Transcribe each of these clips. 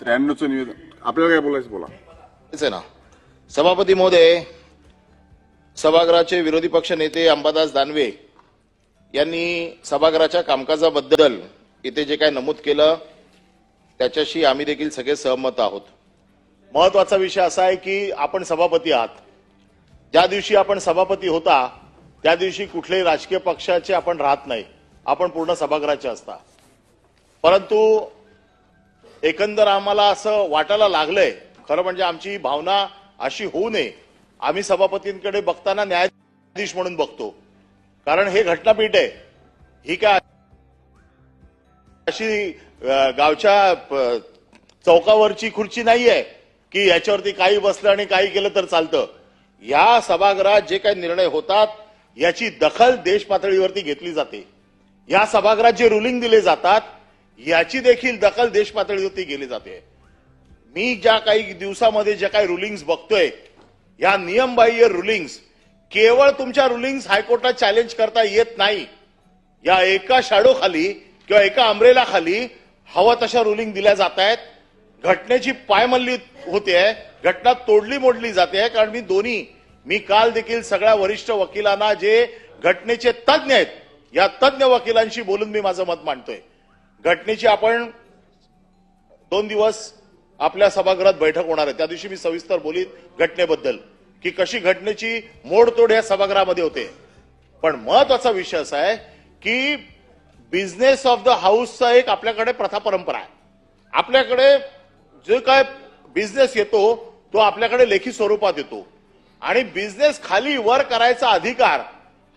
त्र्याण्णवचं निवेदन. आपल्याला काय बोलायचं बोला. आहे ना. सभापती महोदय सभागृहाचे विरोधी पक्ष नेते अंबादास दानवे यांनी सभागृहाच्या कामकाजाबद्दल इथे जे काय नमूद केलं त्याच्याशी आम्ही देखील सगळे सहमत आहोत. महत्त्वाचा विषय असा आहे की आपण सभापती आहात. ज्या दिवशी आपण सभापती होता त्या दिवशी कुठल्याही राजकीय पक्षाचे आपण राहत नाही. आपण पूर्ण सभागृहाचे असता. परंतु एकंदर आम्हाला असं वाटायला लागलंय. खरं म्हणजे आमची भावना अशी होऊ नये. आम्ही सभापतींकडे बघताना न्यायाधीश म्हणून बघतो. कारण हे घटनापीठ आहे. ही काय अशी गावच्या चौकावरची खुर्ची नाहीये की याच्यावरती काही बसलं आणि काही केलं तर चालतं. या सभागृहात जे काही निर्णय होतात याची दखल देश पातळीवरती घेतली जाते. या सभागृहात जे रुलिंग दिले जातात याची देखील दखल देश पातळीवरती गेली जाते. मी ज्या काही दिवसामध्ये ज्या काही रुलिंग्स बघतोय या नियमबाह्य रुलिंग्स केवळ तुमच्या रुलिंग्स हायकोर्टात चॅलेंज करता येत नाही. या एका शाडोखाली किंवा एका अमरेला हवा तशा रुलिंग दिल्या जात आहेत. घटनेची पायमल्ली होते घटना तोडली मोडली जाते कारण मी दोन्ही मी काल देखील सगळ्या वरिष्ठ वकिलांना जे घटनेचे तज्ज्ञ आहेत या तज्ज्ञ वकिलांशी बोलून मी माझं मत मांडतोय. घटनेची आपण दोन दिवस आपल्या सभागृहात बैठक होणार आहे. त्या दिवशी मी सविस्तर बोलीन घटनेबद्दल की कशी घटनेची मोडतोड या सभागृहामध्ये होते. पण महत्त्वाचा विषय असा आहे की बिझनेस ऑफ द हाऊसचा एक आपल्याकडे प्रथा परंपरा आहे. आपल्याकडे जो काय बिझनेस येतो तो आपल्याकडे लेखी स्वरूपात येतो. आणि बिझनेस खाली वर करायचा अधिकार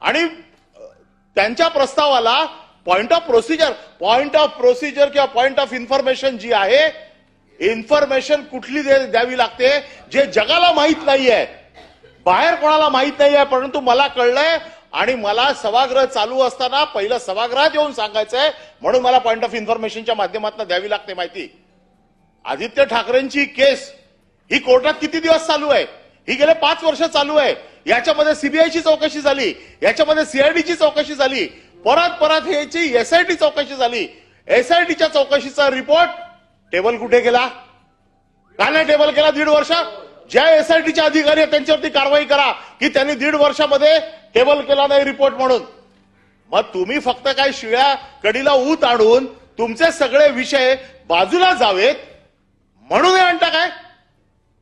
आणि त्यांच्या प्रस्तावाला point of procedure point of procedure किंवा पॉइंट ऑफ इन्फॉर्मेशन जी आहे इन्फॉर्मेशन कुठली दे- द्यावी लागते जे जगाला माहीत नाहीये. बाहेर कोणाला माहीत नाहीये परंतु मला कळलंय आणि मला सभागृह चालू असताना पहिलं सभागृहात येऊन सांगायचंय म्हणून मला पॉइंट ऑफ इन्फॉर्मेशनच्या माध्यमातून द्यावी लागते माहिती. आदित्य ठाकरेंची केस ही कोर्टात किती दिवस चालू आहे? ही गेले पाच वर्ष चालू आहे. याच्यामध्ये सीबीआयची चौकशी झाली. याच्यामध्ये सीआयडीची चौकशी झाली. परत परत ह्याची एसआयटी चौकशी झाली. एसआयटीच्या चौकशीचा रिपोर्ट टेबल कुठे गेला? का नाही टेबल केला दीड वर्ष? ज्या एसआयटीच्या अधिकारी आहेत त्यांच्यावरती कारवाई करा की त्यांनी दीड वर्षामध्ये टेबल केला नाही रिपोर्ट म्हणून. मग तुम्ही फक्त काय शिळ्या कडीला ऊत आणून तुमचे सगळे विषय बाजूला जावेत म्हणून हे म्हणता काय?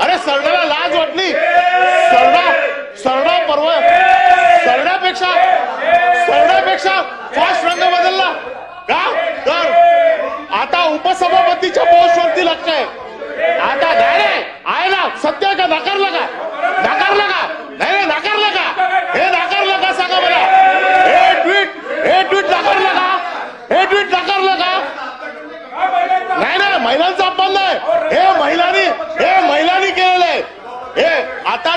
अरे सरडाला लाज वाटली. सरडा सरडा परवा सरडा सरड्यापेक्षा फास्ट रंग बदलला का तर आता उपसभापतीच्या पोस्टवरती लक्ष आहे आता नाही नाही, आहे ना सत्य आहे का नाकारलं का नाकारलं का नाही नाही नाकारलं का हे नाकारलं का सांगा मला हे ट्विट हे ट्विट नाकारलं का हे ट्विट नाकारलं का नाही नाही महिलांचा अपमान नाही हे महिलांनी हे महिलांनी केलेलं आहे हे आता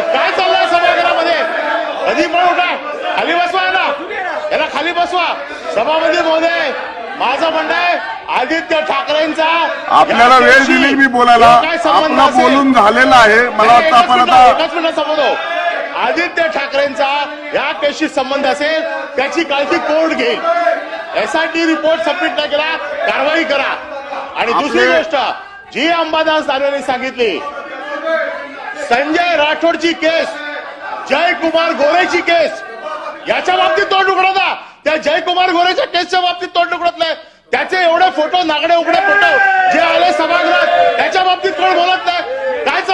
काय चाललंय सभागृहामध्ये? कधी पण उठा खाली बसवा ना याला खाली बसवा. सभापती महोदय माझं म्हणणं आहे. आदित्य ठाकरेंचा. आपल्याला वेळ दिली मी बोलायला. काय संबंध आपला असेल, बोलून झालेला आहे. मला नाही, वाटतं एकच आपण मिनिट, आता एकच मिनिट संबंध आदित्य ठाकरेंचा या केसशी संबंध असेल त्याची काळजी कोर्ट घेईल. एसआयटी रिपोर्ट सबमिट नाही केला कारवाई करा. आणि दुसरी आपले- गोष्ट जी अंबादास दानवेने सांगितली संजय राठोडची केस जयकुमार गोरेची केस याच्या बाबतीत तोंड उघडत ना त्या जयकुमार गोरेच्या केसच्या बाबतीत तोंड उघडत नाही. त्याचे एवढे फोटो नागडे उघडे फोटो जे आले सभागृहात त्याच्या बाबतीत कोण बोलत नाही काय चाललंय?